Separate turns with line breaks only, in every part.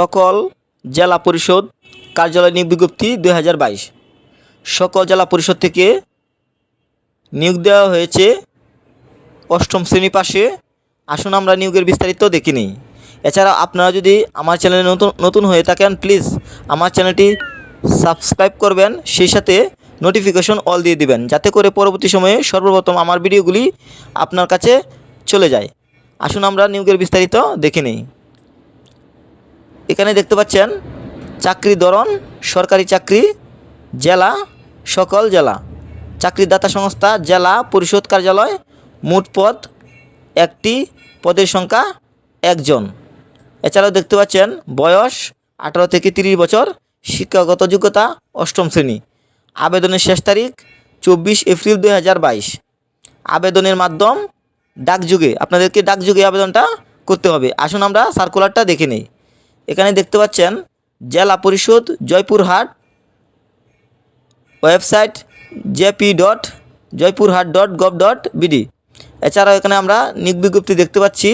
সকল জেলা পরিষদ কার্যালয় নিয়োগ বিজ্ঞপ্তি দুই হাজার বাইশ। সকল জেলা পরিষদ থেকে নিয়োগ দেওয়া হয়েছে। অষ্টম শ্রেণি পাশে। আসুন আমরা নিয়োগের বিস্তারিত দেখে নিই। এছাড়া আপনারা যদি আমার চ্যানেলে নতুন নতুন হয়ে থাকেন, প্লিজ আমার চ্যানেলটি সাবস্ক্রাইব করবেন। সেই সাথে নোটিফিকেশন অল দিয়ে দিবেন, যাতে করে পরবর্তী সময়ে সর্বপ্রথম আমার ভিডিওগুলি আপনার কাছে চলে যায়। আসুন আমরা নিয়োগের বিস্তারিত দেখে নিই। এখানে দেখতে পাচ্ছেন চাকরি ধরন, সরকারি চাকরি, জেলা, সকল জেলা। চাকরিদাতা সংস্থা, জেলা পরিষদ কার্যালয়, মোট পদ একটি, পদের সংখ্যা একজন। এছাড়াও দেখতে পাচ্ছেন বয়স আঠারো থেকে তিরিশ বছর, শিক্ষাগত যোগ্যতা অষ্টম শ্রেণি। আবেদনের শেষ তারিখ চব্বিশ এপ্রিল দুই হাজার বাইশ। আবেদনের মাধ্যম ডাকযুগে, আপনাদেরকে ডাকযুগে আবেদনটা করতে হবে। আসুন আমরা সার্কুলারটা দেখে নিই। এখানে দেখতে পাচ্ছেন Zila Parishad, Joypurhat, website JP dot, Joypurhat dot gov dot BD. এছাড়াও এখানে আমরা নিয়োগ বিজ্ঞপ্তি দেখতে পাচ্ছি,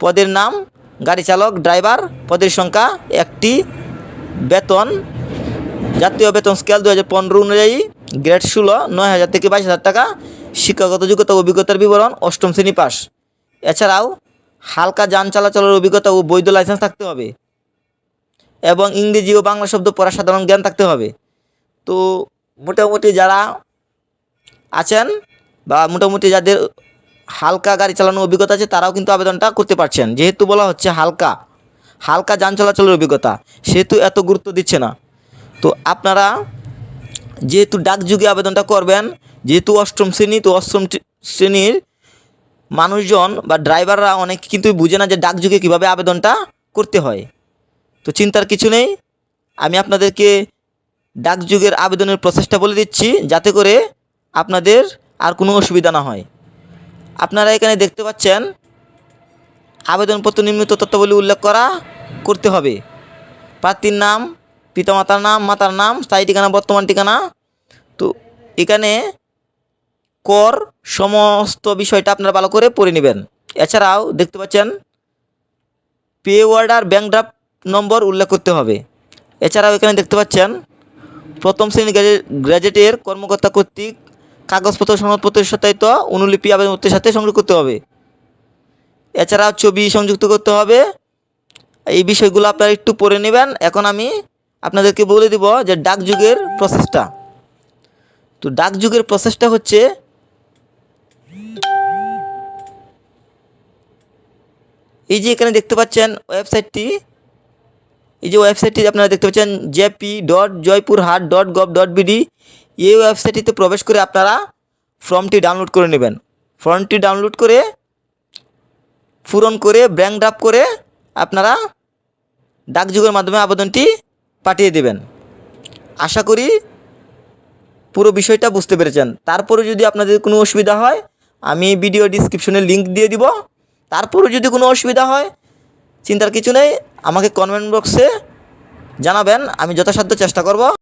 পদের নাম, গাড়ি চালক, ড্রাইভার, পদের সংখ্যা একটি, বেতন, জাতীয় বেতন স্কেল দু হাজার পনেরো অনুযায়ী, গ্রেড ষোলো, নয় হাজার থেকে বাইশ হাজার টাকা, শিক্ষাগত যোগ্যতা অভিজ্ঞতার বিবরণ, অষ্টম শ্রেণি পাস এছাড়াও হালকা যান চলাচলের অভিজ্ঞতা ও বৈধ লাইসেন্স থাকতে হবে। এবং ইংরেজি ও বাংলা শব্দ পড়ার সাধারণ জ্ঞান থাকতে হবে। তো মোটামুটি যারা আছেন বা মোটামুটি যাদের হালকা গাড়ি চালানোর অভিজ্ঞতা আছে, তারাও কিন্তু আবেদনটা করতে পারছেন। যেহেতু বলা হচ্ছে হালকা হালকা যান চলাচলের অভিজ্ঞতা, সেহেতু এত গুরুত্ব দিচ্ছে না। তো আপনারা যেহেতু ডাকযুগে আবেদনটা করবেন, যেহেতু অষ্টম শ্রেণি, তো অষ্টম শ্রেণির মানুষজন বা ড্রাইভাররা অনেক কিন্তু বুঝে না যে ডাকযুগে কীভাবে আবেদনটা করতে হয়। তো চিন্তার কিছু নেই। আমি আপনাদেরকে ডাকযুগের আবেদনের প্রসেসটা বলে দিচ্ছি, যাতে করে আপনাদের আর কোনো অসুবিধা না হয়। আপনারা এখানে দেখতে পাচ্ছেন, আবেদনপত্র নিম্নিত তথ্যাবলী উল্লেখ করা করতে হবে। প্রার্থীর নাম, পিতামাতার নাম, মাতার নাম, স্থায়ী ঠিকানা, বর্তমান ঠিকানা। তো এখানে কর সমস্ত বিষয়টা আপনারা ভালো করে পড়ে নেবেন। এছাড়াও দেখতে পাচ্ছেন, পে অর্ডার ব্যাংক ড্রাফট নম্বর উল্লেখ করতে হবে। এছাড়াও এখানে দেখতে পাচ্ছেন, প্রথম শ্রেণি গ্র্যাজু- গ্র্যাজুয়েটের কর্মকর্তা কর্তৃক কাগজপত্র সনদপত্রের সত্যায়িত অনুলিপি আবেদনপত্রের সাথে সংযোগ করতে হবে। এছাড়াও ছবি সংযুক্ত করতে হবে। এই বিষয়গুলো আপনারা একটু পড়ে নেবেন। এখন আমি আপনাদেরকে বলে দিব যে ডাকযুগের প্রসেসটা। তো ডাকযুগের প্রসেসটা হচ্ছে এই যে এখানে দেখতে পাচ্ছেন ওয়েবসাইটটি এই যে ওয়েবসাইটটি আপনারা দেখতে পাচ্ছেন জেপি ডট জয়পুর হাট ডট গভ ডট বিডি এই ওয়েবসাইটটিতে প্রবেশ করে আপনারা ফর্মটি ডাউনলোড করে নেবেন। ফর্মটি ডাউনলোড করে, পূরণ করে ব্যাঙ্ক ড্রাফট করে আপনারা ডাকযুগের মাধ্যমে আবেদনটি পাঠিয়ে দেবেন। আশা করি পুরো বিষয়টা বুঝতে পেরেছেন। তারপরে যদি আপনাদের কোনো অসুবিধা হয়, আমি ভিডিও ডিসক্রিপশনে লিংক দিয়ে দিব। তারপরে যদি কোনো অসুবিধা হয়, চিন্তার কিছু নেই আমাকে কমেন্ট বক্সে জানাবেন আমি যথাসাধ্য চেষ্টা করব।